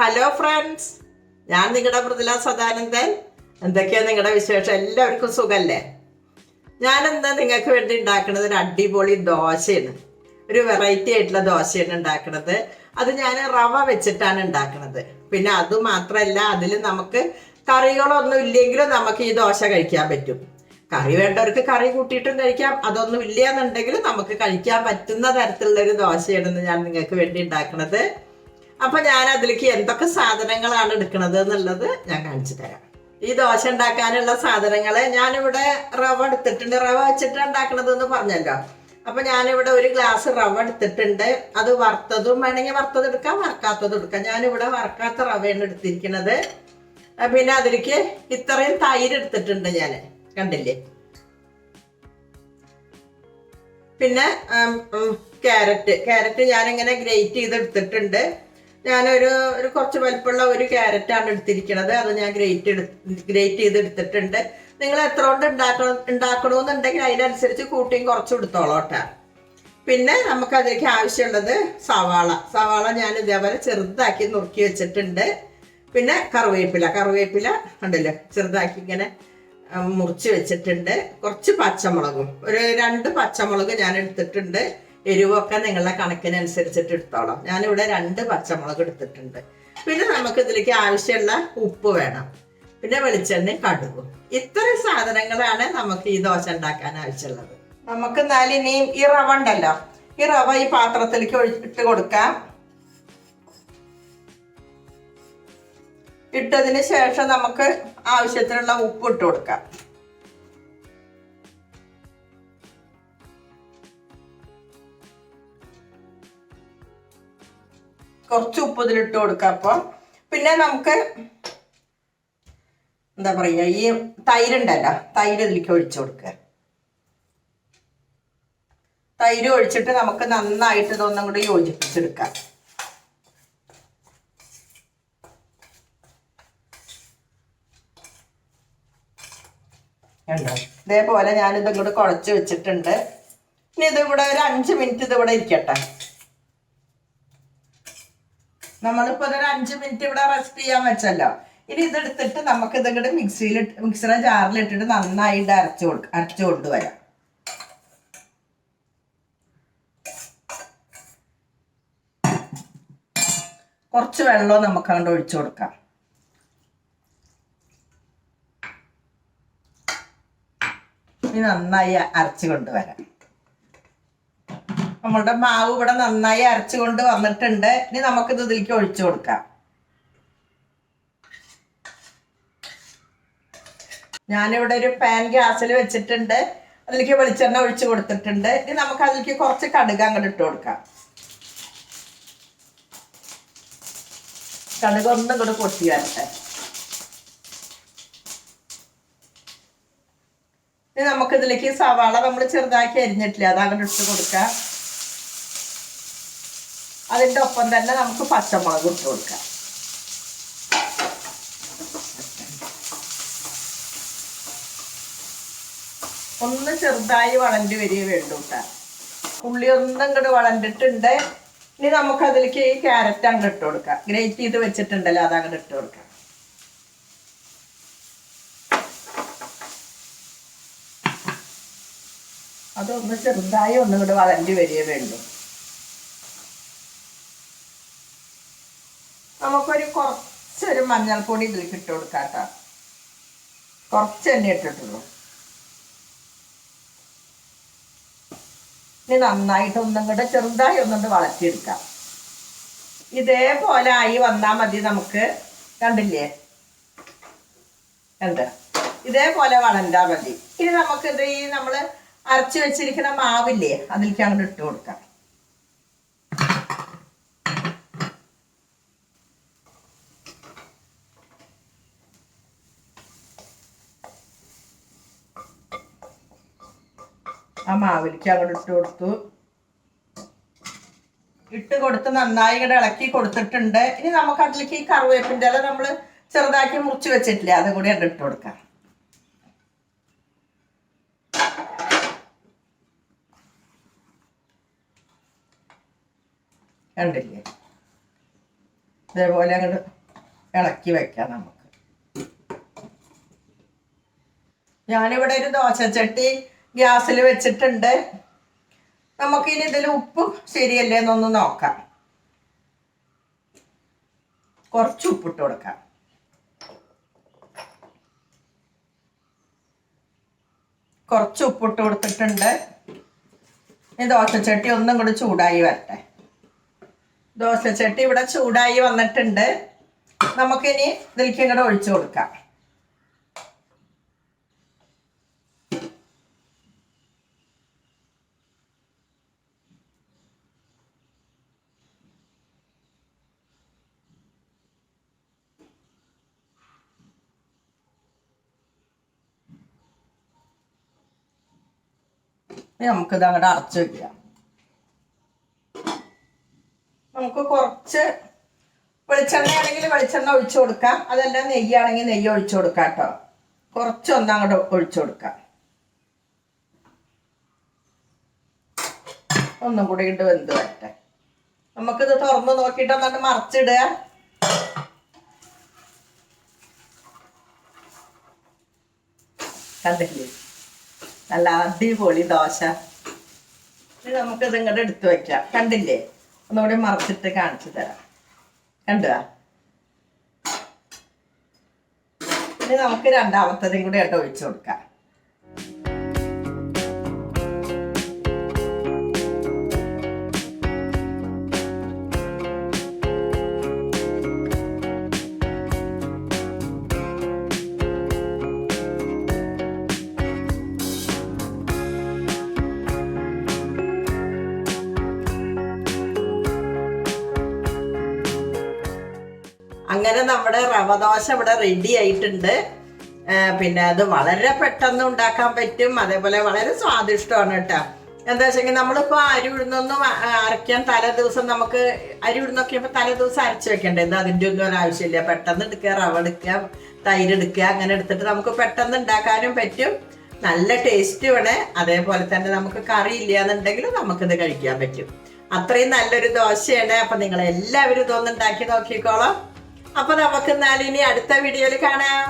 Hello friends ഞാൻ നിങ്ങളുടെ മൃദുല സദാനന്ദൻ. എന്തൊക്കെയാണ് നിങ്ങളുടെ വിശേഷം? എല്ലാവർക്കും സുഖല്ലേ? ഞാനെന്താ നിങ്ങൾക്ക് വേണ്ടി ഉണ്ടാക്കുന്നത് ഒരു അടിപൊളി ദോശയാണ്. ഒരു വെറൈറ്റി ആയിട്ടുള്ള ദോശയാണ് ഉണ്ടാക്കുന്നത്. അത് ഞാൻ റവ വെച്ചിട്ടാണ് ഉണ്ടാക്കുന്നത്. പിന്നെ അത് മാത്രമല്ല അതിൽ നമുക്ക് കറികളൊന്നും ഇല്ലെങ്കിലും നമുക്ക് ഈ ദോശ കഴിക്കാൻ പറ്റും. കറി വേണ്ടവർക്ക് കറി കൂട്ടിയിട്ടും കഴിക്കാം. അതൊന്നും ഇല്ല എന്നുണ്ടെങ്കിൽ നമുക്ക് കഴിക്കാൻ പറ്റുന്ന തരത്തിലുള്ള ഒരു ദോശയാണെന്ന് ഞാൻ നിങ്ങൾക്ക് വേണ്ടി ഉണ്ടാക്കുന്നത്. അപ്പൊ ഞാൻ അതിലേക്ക് എന്തൊക്കെ സാധനങ്ങളാണ് എടുക്കുന്നത് എന്നുള്ളത് ഞാൻ കാണിച്ചു തരാം. ഈ ദോശ ഉണ്ടാക്കാനുള്ള സാധനങ്ങൾ ഞാനിവിടെ റവ എടുത്തിട്ടുണ്ട്. റവ വെച്ചിട്ട് ഉണ്ടാക്കണത് എന്ന് പറഞ്ഞല്ലോ. അപ്പൊ ഞാനിവിടെ ഒരു ഗ്ലാസ് റവ എടുത്തിട്ടുണ്ട്. അത് വറുത്തതും വേണമെങ്കിൽ വറുത്തത് എടുക്കാം വറക്കാത്തത് എടുക്കാം. ഞാനിവിടെ വറക്കാത്ത റവയാണ് എടുത്തിരിക്കുന്നത് പിന്നെ അതിലേക്ക് ഇത്രയും തൈര് എടുത്തിട്ടുണ്ട് ഞാൻ കണ്ടില്ലേ? പിന്നെ ക്യാരറ്റ്. ക്യാരറ്റ് ഞാനിങ്ങനെ ഗ്രേറ്റ് ചെയ്ത് എടുത്തിട്ടുണ്ട് ഞാനൊരു ഒരു കുറച്ച് വലിപ്പമുള്ള ഒരു ക്യാരറ്റാണ് എടുത്തിരിക്കുന്നത് അത് ഞാൻ ഗ്രേറ്റ് എടുത്ത് ഗ്രേറ്റ് ചെയ്ത് എടുത്തിട്ടുണ്ട് നിങ്ങൾ എത്ര കൊണ്ട് ഉണ്ടാക്കണം ഉണ്ടാക്കണമെന്നുണ്ടെങ്കിൽ അതിനനുസരിച്ച് കൂട്ടിയും കുറച്ച് എടുത്തോളാം കേട്ടോ. പിന്നെ നമുക്ക് അതിലേക്ക് ആവശ്യമുള്ളത് സവാള. സവാള ഞാൻ ഇതേപോലെ ചെറുതാക്കി നുറുക്കി വെച്ചിട്ടുണ്ട്. പിന്നെ കറിവേപ്പില. കറിവേപ്പില ഉണ്ടല്ലോ ചെറുതാക്കി ഇങ്ങനെ മുറിച്ച് വെച്ചിട്ടുണ്ട്. കുറച്ച് പച്ചമുളകും. ഒരു രണ്ട് പച്ചമുളക് ഞാൻ എടുത്തിട്ടുണ്ട്. എരിവൊക്കെ നിങ്ങളുടെ കണക്കിനനുസരിച്ചിട്ട് എടുത്തോളാം. ഞാനിവിടെ രണ്ട് പച്ചമുളക് എടുത്തിട്ടുണ്ട്. പിന്നെ നമുക്ക് ഇതിലേക്ക് ആവശ്യമുള്ള ഉപ്പ് വേണം. പിന്നെ വെളിച്ചെണ്ണ കടുകും. ഇത്രയും സാധനങ്ങളാണ് നമുക്ക് ഈ ദോശ ഉണ്ടാക്കാൻ ആവശ്യമുള്ളത്. നമുക്ക് എന്നാലും ഇനിയും ഈ റവ ഉണ്ടല്ലോ. ഈ റവ ഈ പാത്രത്തിലേക്ക് ഒഴിച്ചിട്ട് കൊടുക്കാം. ഇട്ടതിന് ശേഷം നമുക്ക് ആവശ്യത്തിനുള്ള ഉപ്പ് ഇട്ട് കൊടുക്കാം. കുറച്ച് ഉപ്പ് ഇതിലിട്ട് കൊടുക്കാം അപ്പോൾ പിന്നെ നമുക്ക് എന്താ പറയുക ഈ തൈരുണ്ടല്ലോ തൈര് ഇതിലേക്ക് ഒഴിച്ചു കൊടുക്കുക. തൈര് ഒഴിച്ചിട്ട് നമുക്ക് നന്നായിട്ട് ഇതൊന്നും കൂടി യോജിപ്പിച്ചെടുക്കാം. ഇതേപോലെ ഞാനിതും കൂടെ കുഴച്ച് വെച്ചിട്ടുണ്ട്. ഇനി ഇതിവിടെ ഒരു അഞ്ച് മിനിറ്റ് ഇതിവിടെ ഇരിക്കട്ടെ. നമ്മളിപ്പോ ഒരു അഞ്ച് മിനിറ്റ് ഇവിടെ റെസ്റ്റ് ചെയ്യാൻ വെച്ചല്ലോ. ഇനി ഇതെടുത്തിട്ട് നമുക്ക് ഇതിങ്ങോട്ട് മിക്സിയിൽ മിക്സിയുടെ ജാറിൽ ഇട്ടിട്ട് നന്നായിട്ട് അരച്ചു കൊടുക്കുക അരച്ചു കൊണ്ടുവരാം. കുറച്ച് വെള്ളം നമുക്ക് അങ്ങോട്ട് ഒഴിച്ചു കൊടുക്കാം. ഇനി നന്നായി അരച്ചു കൊണ്ടുവരാം. നമ്മളുടെ മാവ് ഇവിടെ നന്നായി അരച്ചുകൊണ്ട് വന്നിട്ടുണ്ട്. ഇനി നമുക്കിത് ഇതിലേക്ക് ഒഴിച്ചു കൊടുക്കാം. ഞാനിവിടെ ഒരു പാൻ ഗ്യാസിൽ വെച്ചിട്ടുണ്ട്. അതിലേക്ക് വെളിച്ചെണ്ണ ഒഴിച്ചു കൊടുത്തിട്ടുണ്ട്. ഇനി നമുക്ക് അതിലേക്ക് കുറച്ച് കടുക് അങ്ങോട്ട് ഇട്ട് കൊടുക്കാം. കടുക് ഒന്നും കൂടെ പൊട്ടി വരട്ടെ. ഇനി നമുക്കിതിലേക്ക് സവാള നമ്മൾ ചെറുതാക്കി അരിഞ്ഞിട്ടില്ല അത് അങ്ങോട്ട് ഇട്ട് കൊടുക്കാം. അതിന്റെ ഒപ്പം തന്നെ നമുക്ക് പച്ചമുളക് ഇട്ട് കൊടുക്കാം. ഒന്ന് ചെറുതായി വളണ്ടി വരിക വേണ്ടു ഉള്ളി ഒന്നും ഇങ്ങോട്ട് വളണ്ടിട്ടുണ്ട്. ഇനി നമുക്ക് അതിലേക്ക് ഈ ക്യാരറ്റ് അങ്ങോട്ട് ഇട്ട് കൊടുക്കാം. ഗ്രേറ്റ് ചെയ്ത് വെച്ചിട്ടുണ്ടല്ലോ അത് അങ്ങോട്ട് ഇട്ട് കൊടുക്കാം. അതൊന്ന് ചെറുതായി ഒന്നും കൂടെ വളണ്ടി വരികയേ വേണ്ടു. നമുക്കൊരു കുറച്ചൊരു മഞ്ഞൾപ്പൊടി ഇതിൽ ഇട്ട് കൊടുക്കാം കേട്ടോ കുറച്ച് എണ്ണ ഇട്ടിട്ടുള്ളൂ. ഇനി നന്നായിട്ട് ഒന്നും കൂടെ ചെറുതായി ഒന്നുകൊണ്ട് വളർത്തിയെടുക്കാം. ഇതേപോലെ ആയി വന്നാൽ മതി നമുക്ക്. കണ്ടില്ലേ? എന്ത് ഇതേപോലെ വളണ്ടാ മതി. ഇനി നമുക്കിത് ഈ നമ്മൾ അരച്ച് വെച്ചിരിക്കുന്ന മാവില്ലേ അതിലേക്ക് അങ്ങോട്ട് ഇട്ട് കൊടുക്കാം. ആ മാവിലേക്ക് അങ്ങോട്ട് ഇട്ട് കൊടുത്തു. ഇട്ട് കൊടുത്ത് നന്നായി ഇങ്ങനെ ഇളക്കി കൊടുത്തിട്ടുണ്ട്. ഇനി നമുക്ക് അതിലേക്ക് ഈ കറിവേപ്പിന്റെ ഇല നമ്മൾ ചെറുതാക്കി മുറിച്ച് വെച്ചിട്ടില്ല അതും കൂടി അങ്ങ് ഇട്ട് കൊടുക്കാം. കണ്ടില്ലേ? ഇതേപോലെ അങ്ങോട്ട് ഇളക്കി വെക്കാം നമുക്ക്. ഞാനിവിടെ ഒരു ദോശച്ചട്ടി ഗ്യാസിൽ വെച്ചിട്ടുണ്ട്. നമുക്കിനി ഇതിൽ ഉപ്പ് ശരിയല്ലേ എന്നൊന്ന് നോക്കാം. കുറച്ച് ഉപ്പിട്ട് കൊടുക്കാം. കുറച്ച് ഉപ്പിട്ട് കൊടുത്തിട്ടുണ്ട്. ഈ ദോശച്ചട്ടി ഒന്നും കൂടി ചൂടായി വരട്ടെ. ദോശച്ചട്ടി ഇവിടെ ചൂടായി വന്നിട്ടുണ്ട്. നമുക്കിനി ഇതിലേക്ക് ഇങ്ങോട്ട് ഒഴിച്ചു കൊടുക്കാം. നമുക്കിത് അങ്ങോട്ട് അടച്ചു വെക്കാം. നമുക്ക് കുറച്ച് വെളിച്ചെണ്ണ ആണെങ്കിൽ വെളിച്ചെണ്ണ ഒഴിച്ചു കൊടുക്കാം. അതല്ല നെയ്യാണെങ്കിൽ നെയ്യ് ഒഴിച്ചു കൊടുക്കാം കേട്ടോ. കുറച്ചൊന്ന് അങ്ങോട്ട് ഒഴിച്ചു കൊടുക്കാം. ഒന്നും കൂടി ഇട്ട് വെന്ത് വരട്ടെ. നമുക്കിത് തുറന്ന് നോക്കിയിട്ട് ഒന്നിട്ട് മറച്ചിടുക. കണ്ടില്ലേ? നല്ല അടിപൊളി ദോശ. ഇനി നമുക്ക് ഇങ്ങോട്ട് എടുത്തു വെക്കാം. കണ്ടില്ലേ? ഒന്നുകൂടി മറച്ചിട്ട് കാണിച്ചു തരാം. കണ്ടുക ഇനി നമുക്ക് രണ്ടാമത്തതും കൂടി ആയിട്ട് ഒഴിച്ചു കൊടുക്കാം. അങ്ങനെ നമ്മുടെ റവ ദോശ ഇവിടെ റെഡി ആയിട്ടുണ്ട്. പിന്നെ അത് വളരെ പെട്ടെന്ന് ഉണ്ടാക്കാൻ പറ്റും. അതേപോലെ വളരെ സ്വാദിഷ്ടമാണ് കേട്ടോ. എന്താ വെച്ചെങ്കിൽ നമ്മളിപ്പോൾ അരി ഉഴുന്നൊന്നും അരയ്ക്കാൻ തലേ ദിവസം നമുക്ക് അരി ഉഴുന്നൊക്കെ ഇപ്പൊ തലേ ദിവസം അരച്ച് വെക്കണ്ടേ? ഇത് അതിന്റെ ഒന്നും ഒരു ആവശ്യമില്ല. പെട്ടെന്ന് എടുക്കുക റവ എടുക്കുക തൈര് എടുക്കുക അങ്ങനെ എടുത്തിട്ട് നമുക്ക് പെട്ടെന്ന് ഉണ്ടാക്കാനും പറ്റും. നല്ല ടേസ്റ്റ് വേണേ അതേപോലെ തന്നെ നമുക്ക് കറി ഇല്ല എന്നുണ്ടെങ്കിൽ നമുക്കിത് കഴിക്കാൻ പറ്റും. അത്രയും നല്ലൊരു ദോശയാണ്. അപ്പം നിങ്ങൾ എല്ലാവരും ഇതൊന്നുണ്ടാക്കി നോക്കിക്കോളാം. അപ്പൊ നമുക്ക് എന്നാൽ ഇനി അടുത്ത വീഡിയോയിൽ കാണാം.